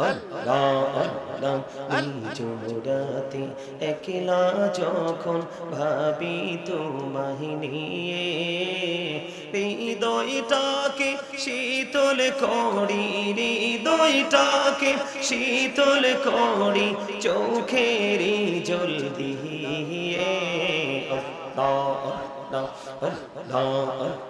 আল্লাহ নিজরাতে একলা যখন ভাবি তোমায় নিয়ে, হৃদয়টাকে শীতল করি, হৃদয়টাকে শীতল করি, চোখের জল দিয়ে আল্লাহ আল্লাহ আল্লাহ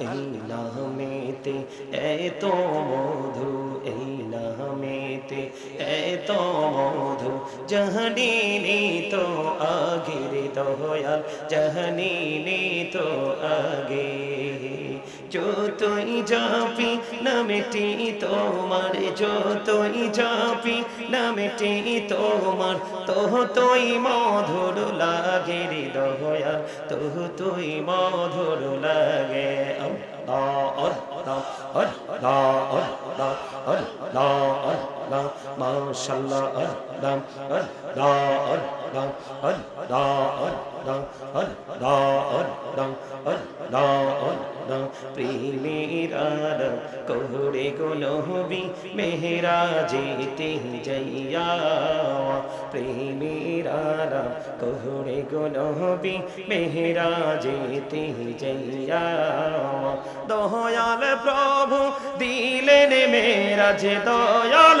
এই নামেতে এত মধু এই নামেতে এত মধু জাহানিনি তো আগের দয়াল জাহানিনি তো আগে যতই যাবি নামেটি তোমার, যতই যাবি নামেটি তোমার তোহতই মধুর লাগে রে দয়া তোহতই মধুর লাগে অল্লাহ অল্লাহ অল্লাহ অল্লাহ অল্লাহ অল্লাহ আল্লাহ মাশাআল্লাহ আল্লাহ আল্লাহ আল্লাহ আল্লাহ আল্লাহ আল্লাহ আল্লাহ আল্লাহ আল্লাহ প্রেমের আরব কোহরে গোলহবি মেহরা যেতে যাইয়া। প্রেমের আরব কোহরে মেহরা যেতে যাইয়া। দয়াল প্রভু দিলেন মেরাজ, দয়াল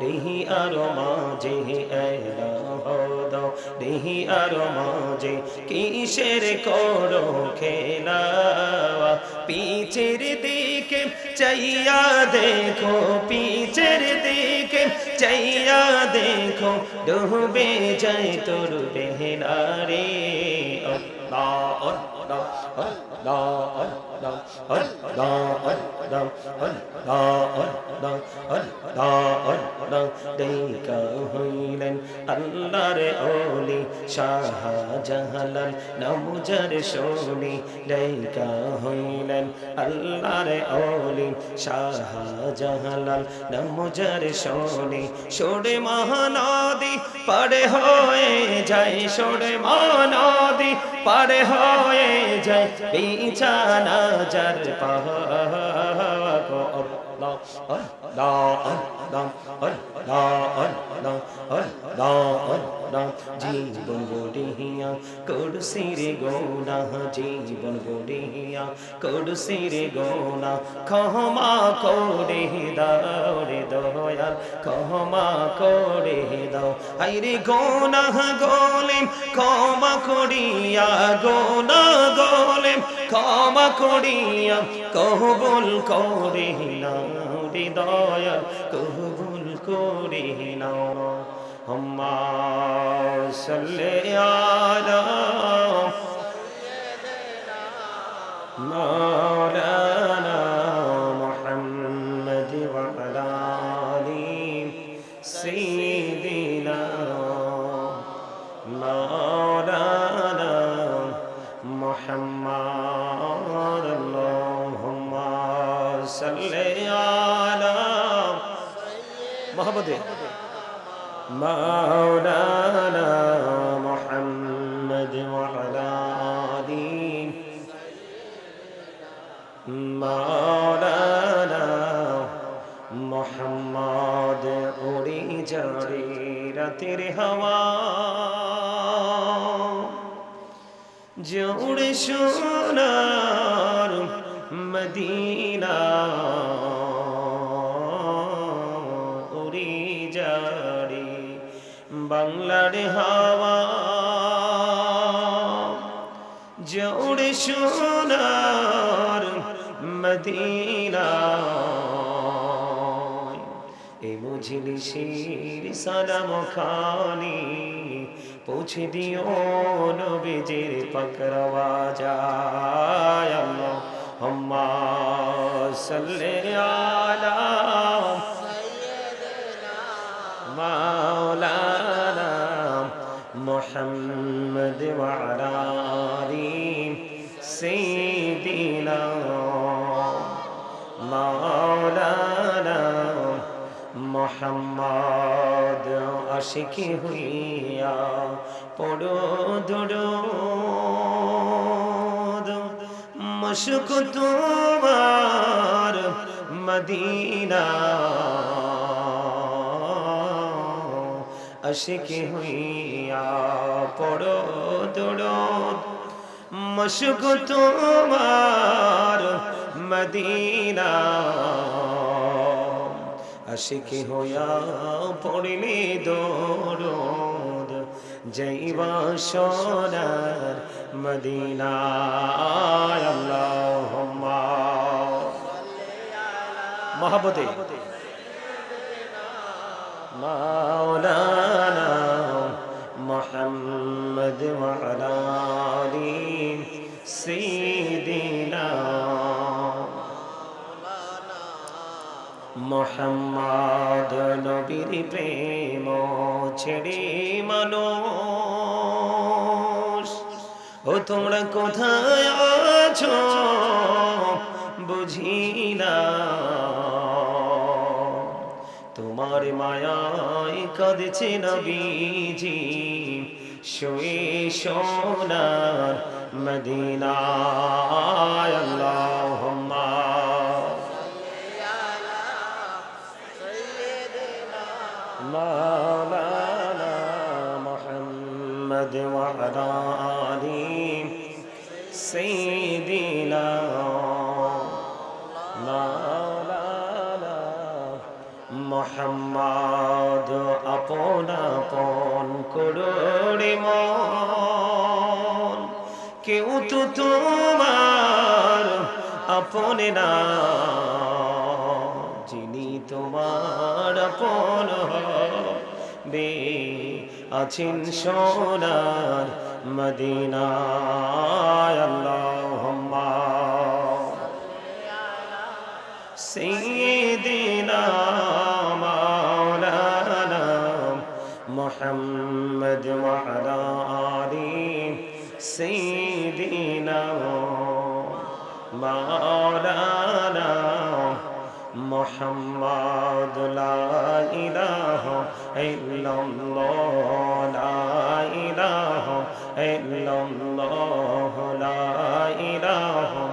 দেহি আর মাঝে এলা দেহি আর মাঝে কিসের করো খেলা পিছের দিকে চাইয়া দেখো পিছের দিকে চাইয়া দেখো ডুবে যায় তোর বেহলা আল্লাহর ওলি শাহজাহালাল নামুজার শোনি দেখা হইলেন আল্লাহর ওলি শাহজাহালাল নামুজার শোনি। সোড়ে মহানদী পারে হয়ে যায় সোড়ে মহানদী পারে হয়ে যায়, বিছানা যার পাহাড় গো আল্লাহ আল্লাহ আল্লাহ আল্লাহ আল্লাহ আল্লাহ আল্লাহ জীবন গড়িয়া করছি রে গোনা, জীবন গড়িয়া করছি রে গোনা। ক্ষমা করে দাও রে দয়াল ক্ষমা করে দাও হাই রে গোনা গোলেম ক্ষমা করিয়া গোনা গোলেম ক্ষমা করিয়া কহবুল করে নাও তুমি দয়া কবুল করে নাও। হম্মা সাল্লে আলা মা مولانا محمد وعلى آله مولانا محمد أري جريرة الهوى جوڑ شونار مدينة মজলিসের সালাম খানি পৌঁছে দিও নবীজির পাকরওয়া যায় আম্মা সাল্লি আলা মাওলানা মুহাম্মদ ওয়া আলা মাওলানা মোহাম্মদ আশিকি হইয়া পড়ো দুরুদ মশক তোমার মদিনা। আশিকি হইয়া পড়ো দুরুদ মশক তোমার মদিনা। আশিকি হইয়া পড়িলে দরদ যাইবা সোনার মদিনায়। আল্লাহুম্মা মহব্বতে মাওলানা মুহাম্মদ ওয়া মোহাম্মদ নবীর প্রেম ছেড়ে মানুষ। ও তোমরা কোথায় আছো? বুঝি না। তোমার মায়ায় কাঁদছে নবীজি। শুয়ে সোনার মদিনায় আল্লাহুম্মা وعلى آل سيدنا مولانا মোহাম্মদ আপন আপন করুণে মন কেউ তো তোমার আপনে না যিনি তোমার আপন হবে আছেন সোনার মদিনায় আল্লাহুম্মা سيدنا مولانا محمد وعلى آل سيدنا مولانا محمد لا إله إلا الله ইল্লাল্লাহ লা ইলাহা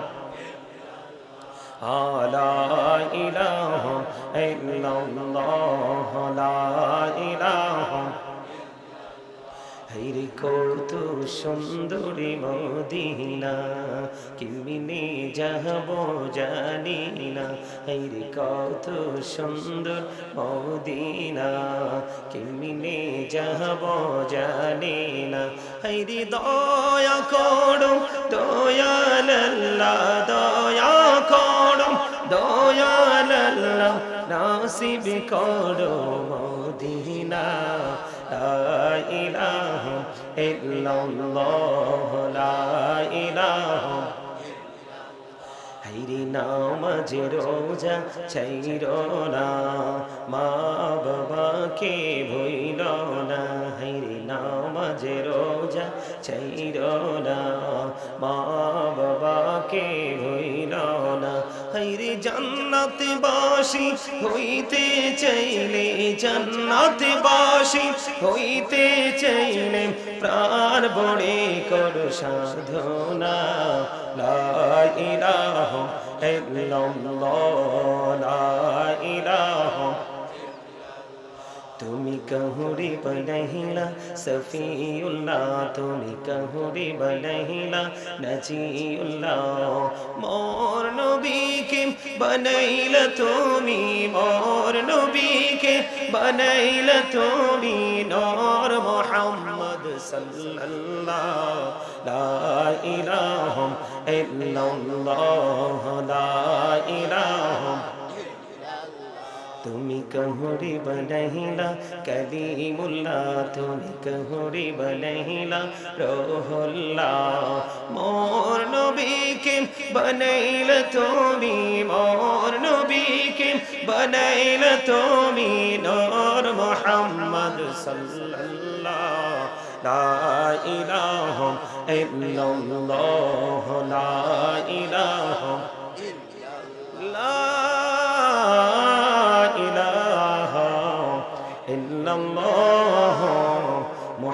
লা ইলাহা কত সুন্দরী মদিনা। কেমনে যাহব জানি না হাইরে কত সুন্দর মদিনা। কেমনে যাহব জানি না হাইরে দয়া করো দয়াল দয়া করো দয়াল নাসিব করো মদিনা। লা ইল্লাল্লাহ, লা ইলাহা হাইরে নামাজ রোজা চাইর না, মা বাবাকে ভইল না। হাইরে নামাজ রোজা চাইর না, মা বাবাকে ভইল না জান্নাতে বাসি হইতে চাইলে জান্নাতে বাসি হইতে চাইলে প্রাণ বড়ে কর সাধনা। লা ইলাহা ইল্লাল্লাহ তুমি কহুরি বনহিলা সফিউল্লাহ তুমি কহুরি বনহিলা নজিউল্লাহ, মোর নবীকে বনাইলা তুমি, মোর নবীকে বনাইলা তুমি, নূর মুহাম্মদ সাল্লাল্লাহ, লা ইলাহা ইল্লাল্লাহ, লা ইলাহা তুমি কহুরি বনহিলা, কলিমুল্লাহ তুমি কহুরি বনহিলা, রোহুল্লাহ মোর নবীকে বনাইল তুমি, মোর নবীকে বনাইল তুমি, নূর মুহাম্মদ সাল্লাল্লাহ, লা ইলাহা ইল্লাল্লাহ, লা ইলাহা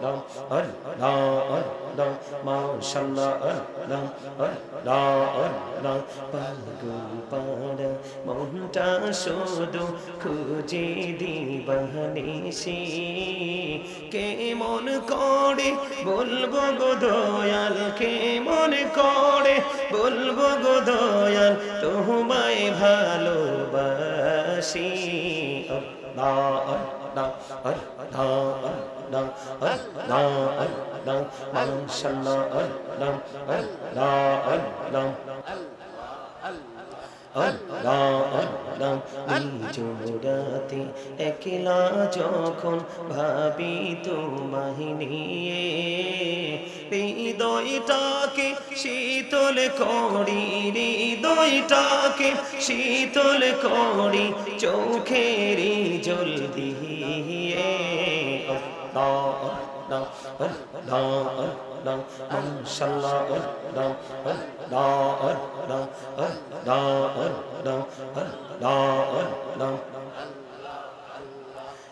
الله الله الله ما شاء الله الله الله الله পাগল পাড়া মনটা শুধু খুঁজে দিবানিসি কেমন করে বলব গো দয়াল কেমন করে বলব গো দয়াল তোমায় ভালোবাসি Allah Allah Allah Allah الله একলা যখন ভাবি তোমাহি নিয়ে হৃদয়টাকে শীতল করি হৃদয়টাকে শীতল করি চোখেরি জলদি মাশাআল্লাহ আল্লাহ আল্লাহ আল্লাহ আল্লাহ আল্লাহ আল্লাহ আল্লাহ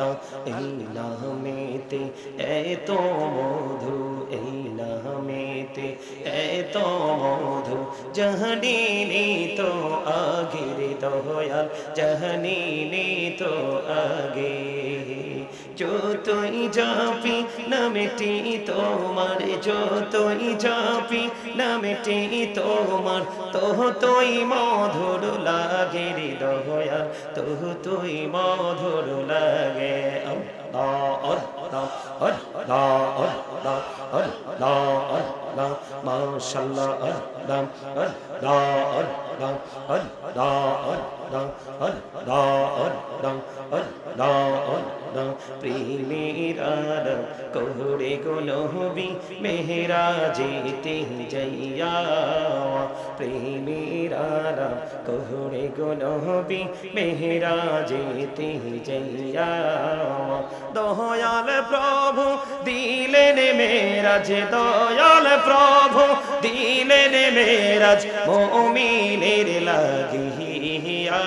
আল্লাহ এই নামেতে এত মধু, এই নামেতে এত মধু জহনীনি তো আগের দয়াল জহনীনি তো আগে। যতই যাপি নামেটি তোমার, যতই যাপি নামেটি তোমার তোহ তুই মধুর লাগে রে দয়া তোহ তুই মধুর লাগে আল্লাহ যেতে যাইয়া প্রেমের কোহরে গোলহবি মেহরা যেতে যাইয়া দয়াল প্রভু দিলেন মেরাজ দয়াল প্রভু দিলেন মেরাজ মোমিনের লাগিয়া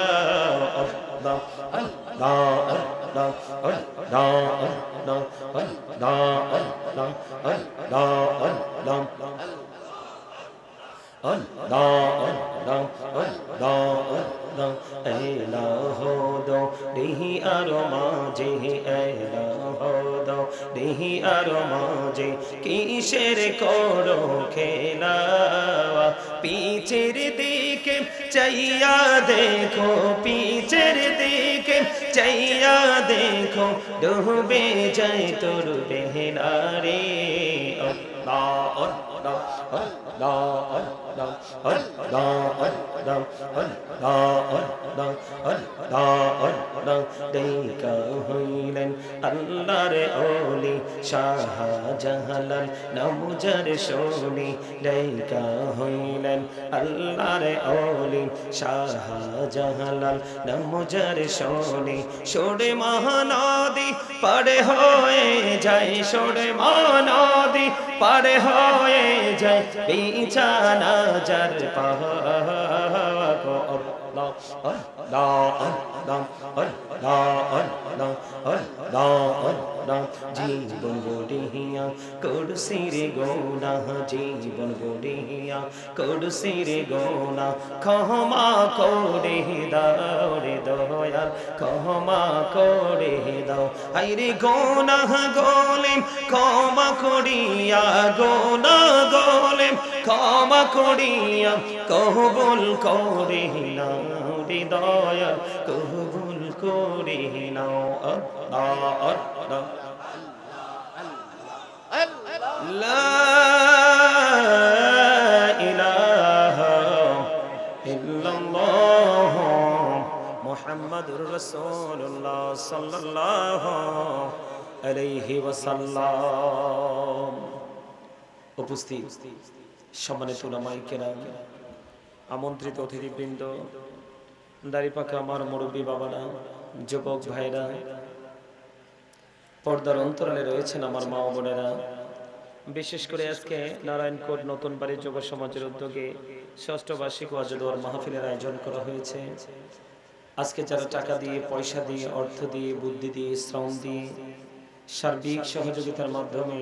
কিসের করো খেলা পিছের দিকে চাইয়া দেখো পিছের দিকে চাইয়া দেখো ডুবে যায় তোর বেহনারে আল্লাহ দেখা হইলেন আল্লাহর ওলি শাহজাহালাল নামুজার শোনি দেখা হইলেন আল্লাহর ওলি শাহজাহালাল নামুজার শোনি সোড়ে মহানদী পারে হয়ে যায় সোড়ে মহানদী পারে হয়ে যায় বিছানা যার পাহাড় জীবন গড়িয়া করসির গৌনা জীবন গড়িয়া করসির গৌনা ক্ষমা করে দাও রে দয়াল ক্ষমা করে দাও আইরে গৌনা গোলেম ক্ষমা করিয়া গৌনা গোলেম ক্ষমা করিয়া কহবুল করে নাও ভক্তি দয়াল কবুল করে নাও আল্লাহ। আল্লাহ। আল্লাহ। মোহাম্মদুর রসুল্লাহ সাল্লাল্লাহ আলাইহি ওয়াসাল্লাম। উপস্থিত সম্মানিত আমন্ত্রিত অতিথিবৃন্দ দাড়িপাকা আমার মুরব্বী বাবারা, যুবক ভাইরা, পর্দার অন্তরালে রয়েছেন আমার মা বোনেরা। বিশেষ করে আজকে নারায়ণকোট নতুন বাড়ি যুব সমাজের উদ্যোগে ষষ্ঠ বার্ষিক ওয়াজদোয়ার মাহফিলের আয়োজন করা হয়েছে। আজকে যারা টাকা দিয়ে, পয়সা দিয়ে, অর্থ দিয়ে, বুদ্ধি দিয়ে, শ্রম দিয়ে সার্বিক সহযোগিতার মাধ্যমে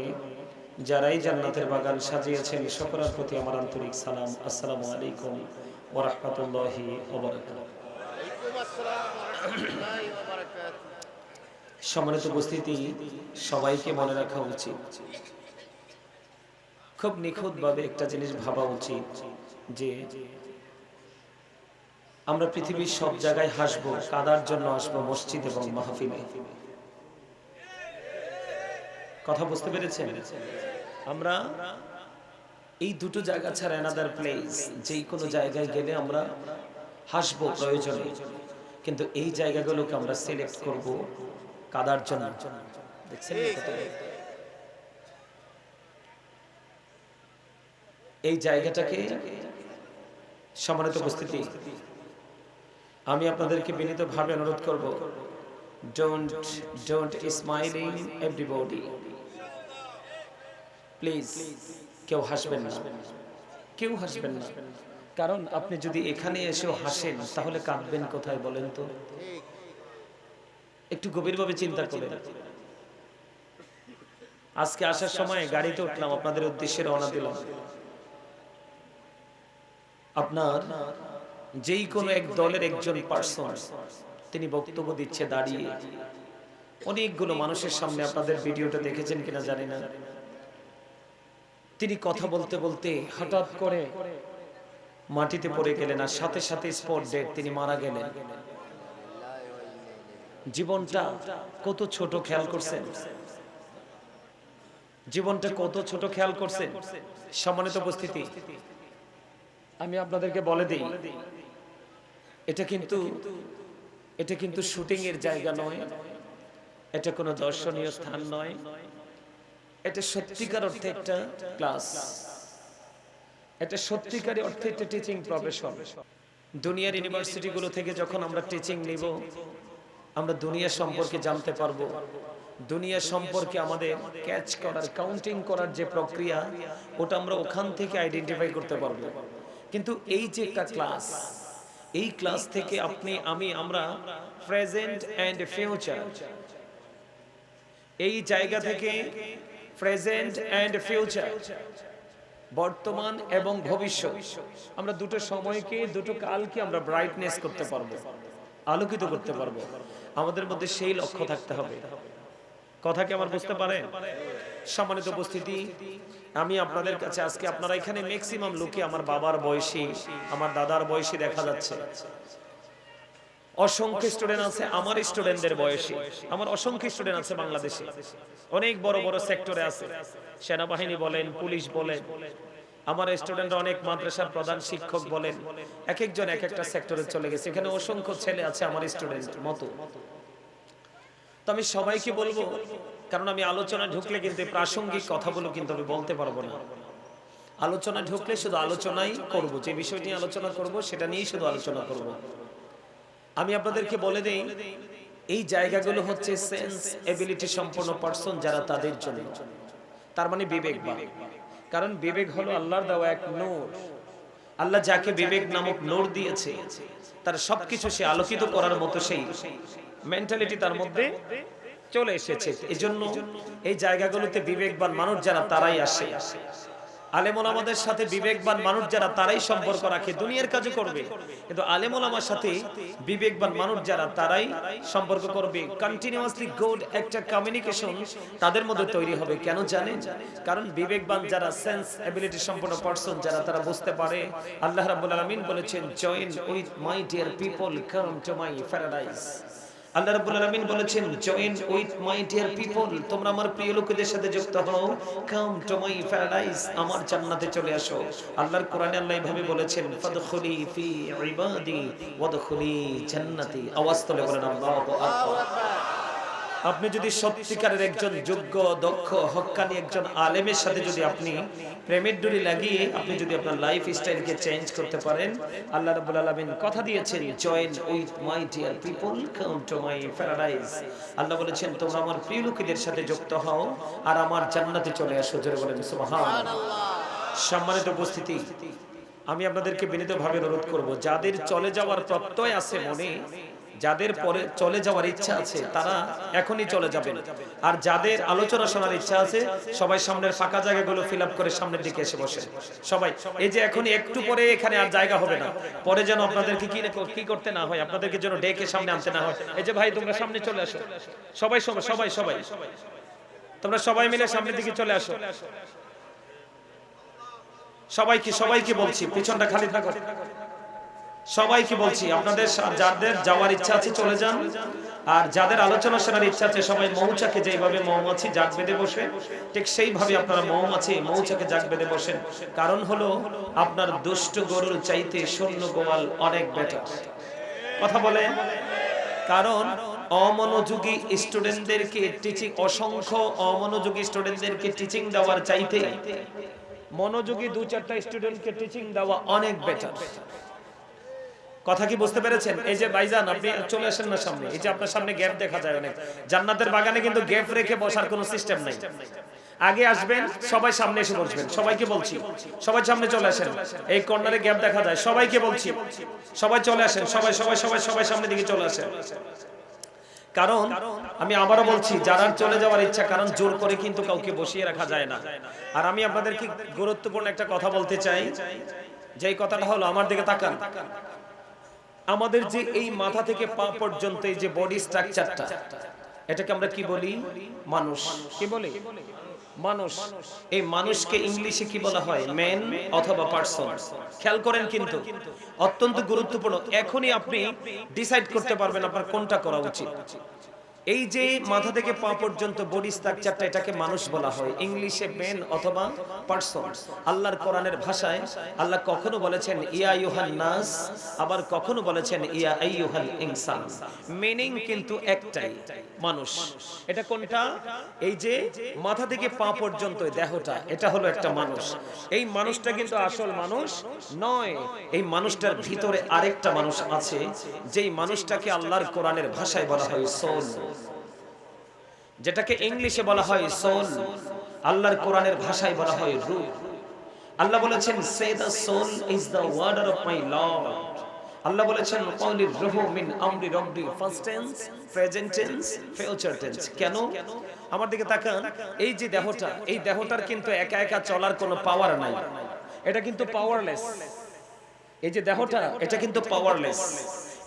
যারাই জান্নাতের বাগান সাজিয়েছেন, সকলের প্রতি আমার আন্তরিক সালাম। আসসালামু আলাইকুম ওরহমতুল্লাহি ওবরাকাতুহু সম্মানিত উপস্থিতি, সবাইকে মনে রাখা উচিত। খুব নিখুঁতভাবে একটা জিনিস ভাবা উচিত যে আমরা পৃথিবীর সব জায়গায় হাসবো, কাদার জন্য আসব মসজিদ এবং মাহফিলে। কথা বুঝতে পেরেছেন? আমরা এই দুটো জায়গা ছাড়া অ্যানাদার প্লেস যেই কোনো জায়গায় গেলে আমরা হাসবো প্রয়োজনে। কিন্তু এই জায়গাগুলোকে আমরা সিলেক্ট করব কাদার জন্য। দেখছেন এই জায়গাটাকে সম্মানিত উপস্থিতি, আমি আপনাদেরকে বিনীতভাবে অনুরোধ করব don't don't smiling everybody please কেউ হাসবেন না। কেউ হাসবেন না। কারণ আপনি যদি এখানে এসেও হাসেন, তাহলে কাঁদবেন কোথায় বলেন তো? একটু গভীরভাবে চিন্তা করেন। আজকে আসার সময় গাড়িতে উঠলাম, আপনাদের উদ্দেশ্যে রওনা দিলাম। আপনার যেই কোনো এক দলের একজন পার্সন তিনি বক্তব্য দিচ্ছে দাঁড়িয়ে। অনেকগুলো মানুষের সামনে আপনাদের ভিডিওটা দেখেছেন কিনা জানি না। তিনি কথা বলতে বলতে হঠাৎ করে মাটিতে পড়ে গেলেন আর সাথে সাথে স্পট তিনি মারা গেলেন। জীবনটা কত ছোট খেয়াল করছেন? জীবনটা কত ছোট খেয়াল করছেন? সম্মানিত উপস্থিতি, আমি আপনাদেরকে বলে দিই, এটা কিন্তু এটা কিন্তু শুটিং এর জায়গা নয়। এটা কোনো দর্শনীয় স্থান নয়। এটা সত্যিকার অর্থে একটা ক্লাস। এটা সত্যিকারী অর্থে একটা টিচিং প্রফেশন দুনিয়ার ইউনিভার্সিটিগুলো থেকে যখন আমরা টিচিং নিব, আমরা দুনিয়া সম্পর্কে জানতে পারব। দুনিয়া সম্পর্কে আমাদের ক্যাচ করার কাউন্টিং করার যে প্রক্রিয়া, ওটা আমরা ওখান থেকে আইডেন্টিফাই করতে পারব। কিন্তু এই যে একটা ক্লাস এই ক্লাস থেকে আপনি, আমি, আমরা প্রেজেন্ট অ্যান্ড ফিউচার এই জায়গা থেকে প্রেজেন্ট অ্যান্ড ফিউচার বর্তমান এবং ভবিষ্যৎ। আমরা দুটো সময়কে, দুটো কালকে আমরা ব্রাইটনেস করতে পারব, আলোকিত করতে পারব। আমাদের মধ্যে সেই লক্ষ্য থাকতে হবে। কথা কি আমার বুঝতে পারেন সম্মানিত উপস্থিতি, আমি আপনাদের কাছে আজকে আপনারা এখানে ম্যাক্সিমাম লোকে আমার বাবার বয়সী, আমার দাদার বয়সী দেখা যাচ্ছে। অসংখ্য স্টুডেন্ট আছে আমার স্টুডেন্টদের বয়সী। আমার অসংখ্য স্টুডেন্ট আছে বাংলাদেশে। অনেক বড় বড় সেক্টরে আছে। সেনাবাহিনী বলেন, পুলিশ বলেন। আমার স্টুডেন্ট অনেক মাদ্রাসার প্রধান শিক্ষক বলেন। এক একজন এক একটা সেক্টরে চলে গেছে। এখানে অসংখ্য ছেলে আছে আমার স্টুডেন্ট মতো। তো আমি সবাইকে বলব, কারণ আমি আলোচনা ঢুকলে কিন্তু প্রাসঙ্গিক কথাগুলো কিন্তু আমি বলতে পারব না। আলোচনা ঢুকলে শুধু আলোচনাই করব। যে বিষয় নিয়ে আলোচনা করব, সেটা নিয়েই শুধু আলোচনা করব। আমি আপনাদেরকে বলে দেই, এই জায়গাগুলো হচ্ছে সেন্স এবিলিটি সম্পন্ন পার্সন যারা তাদের জন্য। তার মানে বিবেক কারণ বিবেক হলো আল্লাহর দেওয়া এক নূর। আল্লাহ যাকে বিবেক নামক নূর দিয়েছে, তার সবকিছু সে আলোকিত করার মতো সেই মেন্টালিটি তার মধ্যে চলে এসেছে। এজন্য এই জায়গাগুলোতে বিবেকবান মানুষ যারা, তারাই আসে। আলেমন আমাদের সাথে বিবেকবান মানুষ যারা, তারাই সম্পর্ক রাখে, দুনিয়ার কাজও করবে। কিন্তু আলেমন আমার সাথে বিবেকবান মানুষ যারা, তারাই সম্পর্ক করবে। কন্টিনিউয়াসলি গুড একটা কমিউনিকেশন তাদের মধ্যে তৈরি হবে। কেন জানেন? কারণ বিবেকবান যারা সেন্স এবিলিটি সম্পন্ন পারসন যারা, তারা বুঝতে পারে। আল্লাহ রাব্বুল আলামিন বলেছেন join with my dear people come to my paradise আল্লাহ রাব্বুল বলেছেন তোমরা আমার প্রিয় লোকেদের সাথে যুক্ত হও। কাম টু আমার জান্নাতে চলে আসো। আল্লাহর কোরআনে আল্লাহ এভাবে বলেছেন, ফাদখুলি ফি ইবাদি, ওয়াদখুলি আওয়াজ তুলে আপনি যদি সত্যিকারের একজন যোগ্য, দক্ষ, হক্কানি একজন আলেমের সাথে যদি আপনি প্রেমের ডুরি লাগিয়ে আপনি যদি আপনার লাইফ স্টাইলকে চেঞ্জ করতে পারেন, আল্লাহ রাব্বুল আলামিন কথা দিয়েছেন join with my dear people come to my paradise আল্লাহ বলেছেন, তোমরা আমার প্রিয় লোকেদের সাথে যুক্ত হও আর আমার জান্নাতে চলে আসো। জোরে বলেন সম্মানিত উপস্থিতি, আমি আপনাদেরকে বিনীতভাবে অনুরোধ করব, যাদের চলে যাওয়ার প্রত্যয় আছে মনে যাদের পরে চলে যাওয়ার ইচ্ছা আছে, তারা এখনই চলে যাবেন। আর যাদের আলোচনা শোনার ইচ্ছা আছে, সবাই সামনের ফাঁকা জায়গাগুলো ফিল করে সামনের দিকে এসে বসে। সবাই, এই যে এখনই একটু পরে এখানে আর জায়গা হবে না। পরে যেন আপনাদেরকে কি কি করতে না হয়, আপনাদেরকে যেন ডেকে সামনে আনতে না হয়। এই যে ভাই, তোমরা সামনে চলে আসো। সবাই সবাই সবাই সবাই। তোমরা সবাই মিলে সামনের দিকে চলে আসো। সবাইকে সবাইকে বলছি, পিছনটা খালি থাকো। সবাইকে বলছি, আপনাদের যাদের যাওয়ার ইচ্ছা আছে চলে যান। আর যাদের আলোচনা শোনার ইচ্ছা আছে, সবাই মৌচাকে যেভাবে মৌমাছি জাগ বেঁধে বসে, ঠিক সেইভাবে আপনারা মৌমাছি মৌচাকে জাগ বেঁধে বসেন। কারণ হলো, আপনার দুষ্ট গরুর চাইতে শূন্য গোয়াল অনেক বেটার কথা বলে? কারণ অমনোযোগী স্টুডেন্টদেরকে টিচিং অসংখ্য অমনোযোগী স্টুডেন্টদেরকে টিচিং দেওয়ার চাইতে মনোযোগী দু চারটা স্টুডেন্টকে টিচিং দেওয়া অনেক বেটার কথা কি বুঝতে পেরেছেন? এই যে ভাইজান, আপনি চলে আসেন না সামনে। এই যে আপনার সামনে গ্যাপ দেখা যায় অনেক। জান্নাতের বাগানে কিন্তু গ্যাপ রেখে বসার কোনো সিস্টেম নাই। আগে আসবেন, সবাই সামনে এসে বসবেন। সবাইকে বলছি, সবাই সামনে চলে আসেন। এই কর্নারে গ্যাপ দেখা যায়। সবাইকে বলছি, সবাই চলে আসেন। সবাই সবাই সবাই সবাই সামনে দিকে চলে আসেন। কারণ, আমি আবারও বলছি, যারা চলে যাওয়ার ইচ্ছা, কারণ জোর করে কিন্তু কাউকে বসিয়ে রাখা যায় না। আর আমি আপনাদেরকে গুরুত্বপূর্ণ একটা কথা বলতে চাই। যে কথাটা হলো, আমার দিকে তাকান। আমাদের যে এই মাথা থেকে পা পর্যন্ত এই যে বডি স্ট্রাকচারটা এটাকে আমরা কি বলি? মানুষ। কি বলি? মানুষ। এই মানুষকে ইংলিশে কি বলা হয়? ম্যান অথবা পার্সন খেয়াল করেন কিন্তু। অত্যন্ত গুরুত্বপূর্ণ। এখনই আপনি ডিসাইড করতে পারবেন আপনার কোনটা করা উচিত। এই যে মাথা থেকে পা পর্যন্ত বডি স্ট্রাকচারটা এটাকে মানুষ বলা হয় ইংলিশে মেন অথবা পার্সন আল্লাহর কোরআনের ভাষায় আল্লাহ কখনো বলেছেন, ইয়া ইউহান নাস আবার কখনো বলেছেন, ইয়া আইয়ুহাল ইনসান মিনিং কিন্তু একটাই, মানুষ। এটা কোনটা? এই যে মাথা থেকে পা পর্যন্ত দেহটা, এটা হলো একটা মানুষ। এই মানুষটা কিন্তু আসল মানুষ নয়। এই মানুষটার ভিতরে আরেকটা মানুষ আছে, যেই মানুষটাকে আল্লাহর কোরআনের ভাষায় বলা হয় সোল যেটাকে ইংলিশে বলা হয় সোল আল্লাহর কোরআনের ভাষায় বলা হয় রূহ আল্লাহ বলেছেন say the soul is the order of my Lord আল্লাহ বলেছেন কওলির রূহু মিন আমরি রব্বি first tense present tense future tense কেন? আমার দিকে তাকান এই যে দেহটা এই দেহটার কিন্তু একা একা চলার কোনো পাওয়ার নাই। এটা কিন্তু পাওয়ারলেস এই যে দেহটা এটা কিন্তু পাওয়ারলেস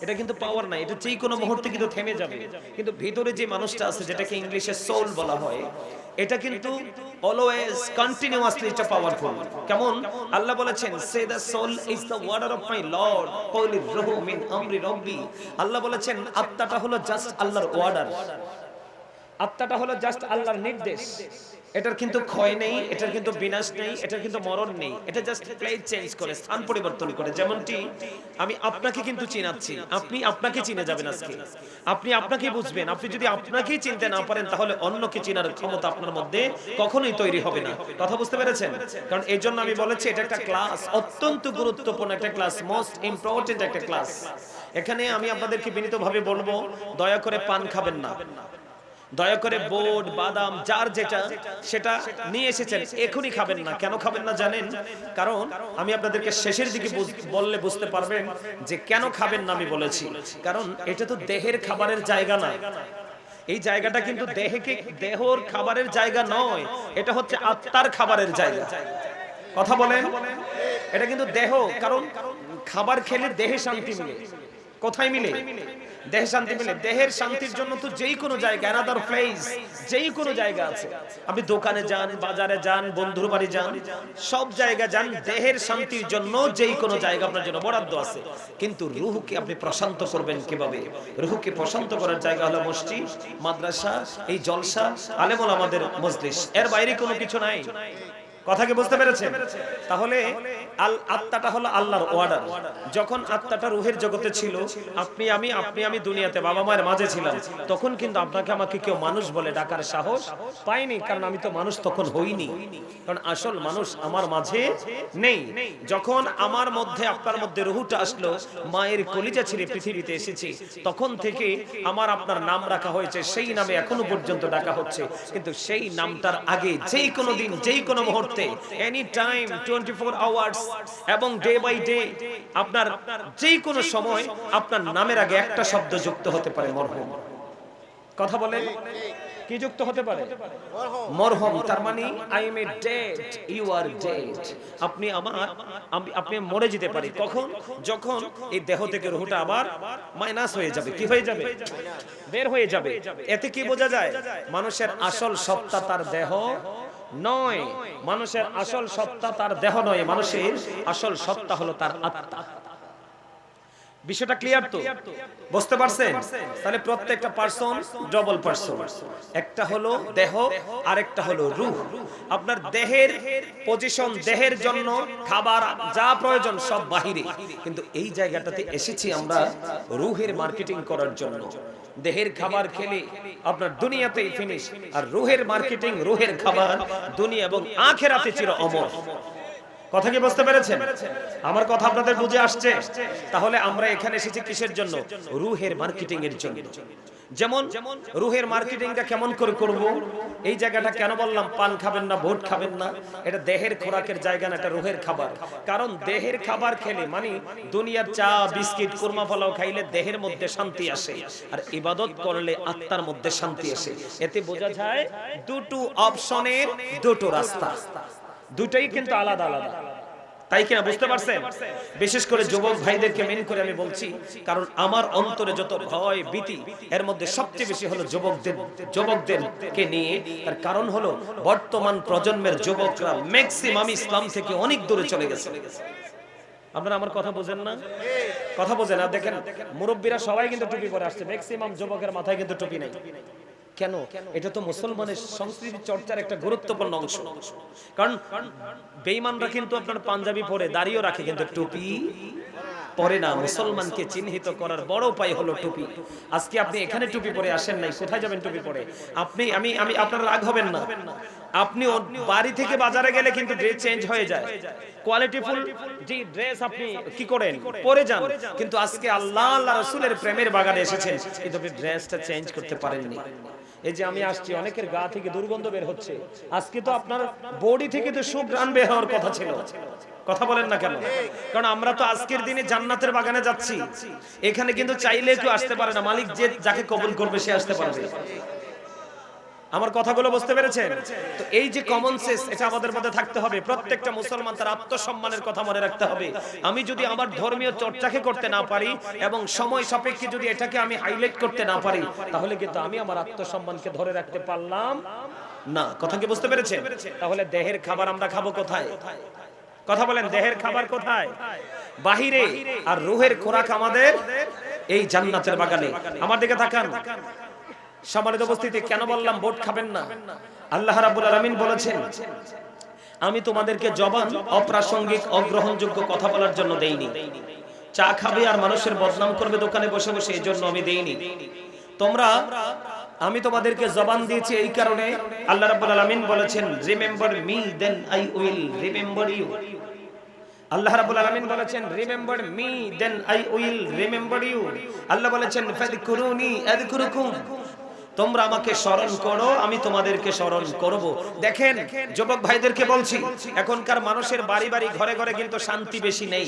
এটা কিন্তু পাওয়ার নাই। এটা যেই কোনো মুহূর্তে কিন্তু থেমে যাবে। কিন্তু ভিতরে যে মানুষটা আছে, যেটাকে ইংলিশে সোল বলা হয়, এটা কিন্তু অলওয়েজ কন্টিনিউয়াসলি এটা পাওয়ারফুল কেমন? আল্লাহ বলেছেন say the soul is the order of my Lord কওলি রুহু মিন আমরি রব্বি আল্লাহ বলেছেন, আত্মাটা হলো জাস্ট আল্লাহর ওয়ার্ডার আত্মাটা হলো জাস্ট আল্লাহর নির্দেশ। এটার কিন্তু ক্ষয় নেই, এটার কিন্তু বিনাশ নেই, এটার কিন্তু মরণ নেই। এটা জাস্ট প্লেস চেঞ্জ করে, স্থান পরিবর্তন করে। যেমনটি আমি আপনাকে কিন্তু চিনাচ্ছি, আপনি আপনাকে চিনে যাবেন আজকে। আপনি আপনাকে বুঝবেন, আপনি যদি আপনাকেই চিনতে না পারেন, তাহলে অন্যকে চিনার ক্ষমতা আপনার মধ্যে কখনোই তৈরি হবে না। কথা বুঝতে পেরেছেন? কারণ এই জন্য আমি বলেছি, এটা একটা ক্লাস অত্যন্ত গুরুত্বপূর্ণ একটা ক্লাস মোস্ট ইম্পর্টেন্ট একটা ক্লাস এখানে আমি আপনাদেরকে বিনীতভাবে বলব, দয়া করে পান খাবেন না। দয়া করে বোর্ড বাদাম যার যেটা সেটা নিয়ে এসেছেন এখনই খাবেন না। কেন খাবেন না জানেন? কারণ আমি আপনাদেরকে শেষের দিকে বললে বুঝতে পারবেন যে কেন খাবেন না আমি বলেছি। কারণ এটা তো দেহের খাবারের জায়গা না। এই জায়গাটা কিন্তু দেহকে দেহর খাবারের জায়গা নয়। এটা হচ্ছে আত্মার খাবারের জায়গা। কথা বলেন? এটা কিন্তু দেহ কারণ খাবার খেলে দেহে শান্তি মিলে? কোথায় মিলে? দেহে শান্তি মিলে দেহের শান্তির জন্য তো যেই কোনো জায়গা অ্যানাদার প্লেস যেই কোনো জায়গা আছে। আপনি দোকানে যান, বাজারে যান, বন্ধুর বাড়ি যান, সব জায়গা যান, দেহের শান্তির জন্য যেই কোনো জায়গা আপনার জন্য বরাদ্দ আছে। কিন্তু রুহকে আপনি প্রশান্ত করবেন কীভাবে? রুহকে প্রশান্ত করার জায়গা হলো মসজিদ, মাদ্রাসা, এই জলসা, আলেমল আমাদের মজলিস। এর বাইরে কোনো কিছু নাই। কথা কি বুঝতে পেরেছেন? তাহলে আত্মাটা হলো আল্লাহর অর্ডার যখন আত্মাটা রুহের জগতে ছিল, আপনি, আমি আপনি, আমি দুনিয়াতে বাবা মায়ের মাঝে ছিলাম, তখন কিন্তু আপনাকে আমাকে কেউ মানুষ বলে ডাকার সাহস পাইনি কারণ আমি তো মানুষ তখন হইনি। কারণ আসল মানুষ আমার মাঝে নেই। যখন আমার মধ্যে, আপনার মধ্যে রুহুটা আসলো, মায়ের কলিজা ছিঁড়ে পৃথিবীতে এসেছি, তখন থেকে আমার আপনার নাম রাখা হয়েছে, সেই নামে এখনও পর্যন্ত ডাকা হচ্ছে। কিন্তু সেই নামটার আগে যেই কোনো দিন যেই কোনো মুহূর্তে any time twenty four hours এবং ডে বাই ডে আপনার যেই কোনো সময় আপনার নামের আগে একটা শব্দ যুক্ত হতে পারে, মরহুম। কথা বলেন। কি যুক্ত হতে পারে? মরহম, তার মানে I am a dead you are dead আপনি আমার, আমি- আপনি মরে যেতে পারি। কখন? যখন এই দেহ থেকে রুহটা আবার মাইনাস হয়ে যাবে। কি হয়ে যাবে? বের হয়ে যাবে। এতে কি বোঝা যায়? মানুষের আসল সত্তা তার দেহ নয়, মানুষের আসল সত্তা তার দেহ নয়, মানুষের আসল সত্তা হলো তার আত্মা। বিষয়টা ক্লিয়ার তো? বুঝতে পারছেন? তাহলে প্রত্যেকটা পার্সন ডবল পার্সন একটা হলো দেহ আর একটা হলো রূহ। আপনার দেহের পজিশন দেহের জন্য খাবার যা প্রয়োজন সব বাহিরে। কিন্তু এই জায়গাটাতে এসেছি আমরা রুহের মার্কেটিং করার জন্য। দেহের খাবার খেলে আপনার দুনিয়াতেই ফিনিশ আর রোহের মার্কেটিং রোহের খাবার দুনিয়া এবং আখেরাতে চির অমর। কথা কি বুঝতে পেরেছেন? আমার কথা আপনাদের বুঝে আসছে। তাহলে আমরা এখানে এসেছি কিসের জন্য? রুহের মার্কেটিং এর জন্য। যেমন, রুহের মার্কেটিংটা কেমন করে করব? এই জায়গাটা কেন বললাম, পান খাবেন না, ভোট খাবেন না? এটা দেহের খোরাকের জায়গা না, এটা রুহের খাবার। কারণ দেহের খাবার খেলে মানে দুনিয়ার চা, বিস্কিট, কুরমা পোলাও খাইলে দেহের মধ্যে শান্তি আসে। আর ইবাদত করলে আত্মার মধ্যে শান্তি আসে। এতে বোঝা যায় দুটো অপশনের দুটো রাস্তা। দুটাই কিন্তু আলাদা আলাদা। তাই কিনা বুঝতে পারছেন? বিশেষ করে যুবক ভাইদেরকে মেন করে আমি বলছি, কারণ আমার অন্তরে যত ভয়, ভীতি, এর মধ্যে সবচেয়ে বেশি হলো যুবকদের, যুবকদেরকে নিয়ে। তার কারণ হলো বর্তমান প্রজন্মের যুবকরা ম্যাক্সিমাম ইসলাম থেকে অনেক দূরে চলে গেছে। আপনারা আমার কথা বোঝেন না? কথা বোঝেন না, দেখেন, মুরব্বীরা সবাই কিন্তু টুপি পরে আসছে ম্যাক্সিমাম যুবকের মাথায় কিন্তু টুপি নাই। কেন? এটা তো মুসলমানের সংস্কৃতি চর্চার একটা গুরুত্বপূর্ণ অংশ। কারণ বেঈমানরা কিন্তু আপনার পাঞ্জাবি পরে দাঁড়িয়েও রাখে, কিন্তু টুপি পরে না। মুসলমানকে চিহ্নিত করার বড় উপায় হলো টুপি। আজকে আপনি এখানে টুপি পরে আসেন নাই, কোথায় যাবেন টুপি পরে? আপনি, আমি আমি, আপনার রাগ হবেন না। আপনি বাড়ি থেকে বাজারে গেলে কিন্তু ড্রেস চেঞ্জ হয়ে যায়। কোয়ালিটিফুল যে ড্রেস আপনি কি করেন? পরে যান। কিন্তু আজকে আল্লাহ আল্লাহ রসুলের প্রেমের বাগানে এসেছেন। কিন্তু আপনি ড্রেসটা চেঞ্জ করতে পারেননি। এই যে আমি আসছি অনেকের গা থেকে দুর্গন্ধ বের হচ্ছে। আজকে তো আপনার বডি থেকে তো সুগ্রাণ বের হওয়ার কথা ছিল। কথা বলেন না কেন? কারণ আমরা তো আজকের দিনে জান্নাতের বাগানে যাচ্ছি। এখানে কিন্তু চাইলে কেউ আসতে পারে না। মালিক যে যাকে কবুল করবে সে আসতে পারবে। আমার কথাগুলো বুঝতে পেরেছেন? তো এই যে কমন সেন্স এটা আমাদের মধ্যে থাকতে হবে। প্রত্যেকটা মুসলমান তার আত্মসম্মানের কথা মনে রাখতে হবে। আমি যদি আমার ধর্মীয় চর্চাকে করতে না পারি এবং সময় সাপেক্ষে যদি এটাকে আমি হাইলাইট করতে না পারি তাহলে কিন্তু আমি আমার আত্মসম্মানকে ধরে রাখতে পারলাম না। কথা কি বুঝতে পেরেছেন? তাহলে দেহের খাবার আমরা খাব কোথায়? কথা বলেন দেহের খাবার কোথায়? বাহিরে আর রুহের খোরাক আমাদের এই জান্নাতের বাগানে। আমার দিকে তাকান। সম্মানিত উপস্থিতি, কেন বললাম ভোট খাবেন না? আল্লাহ রাব্বুল আলামিন বলেছেন, আমি তোমাদেরকে জবান অপ্রাসঙ্গিক, অগ্রহণযোগ্য কথা বলার জন্য দেইনি। চা খাবে আর মানুষের বদনাম করবে দোকানে বসে বসে এই জন্য আমি দেইনি। তোমরা, আমি তোমাদেরকে জবান দিয়েছি এই কারণে, আল্লাহ রাব্বুল আলামিন বলেছেন remember me then I will remember you আল্লাহ রাব্বুল আলামিন বলেছেন remember me then I will remember you আল্লাহ বলেছেন ফাযকুরুনি আযকুরুকুম। তোমরা আমাকে স্মরণ করো, আমি তোমাদেরকে স্মরণ করব। দেখেন, যুবক ভাইদেরকে বলছি, এখনকার মানুষের বাড়ি বাড়ি, ঘরে ঘরে কিন্তু শান্তি বেশি নেই।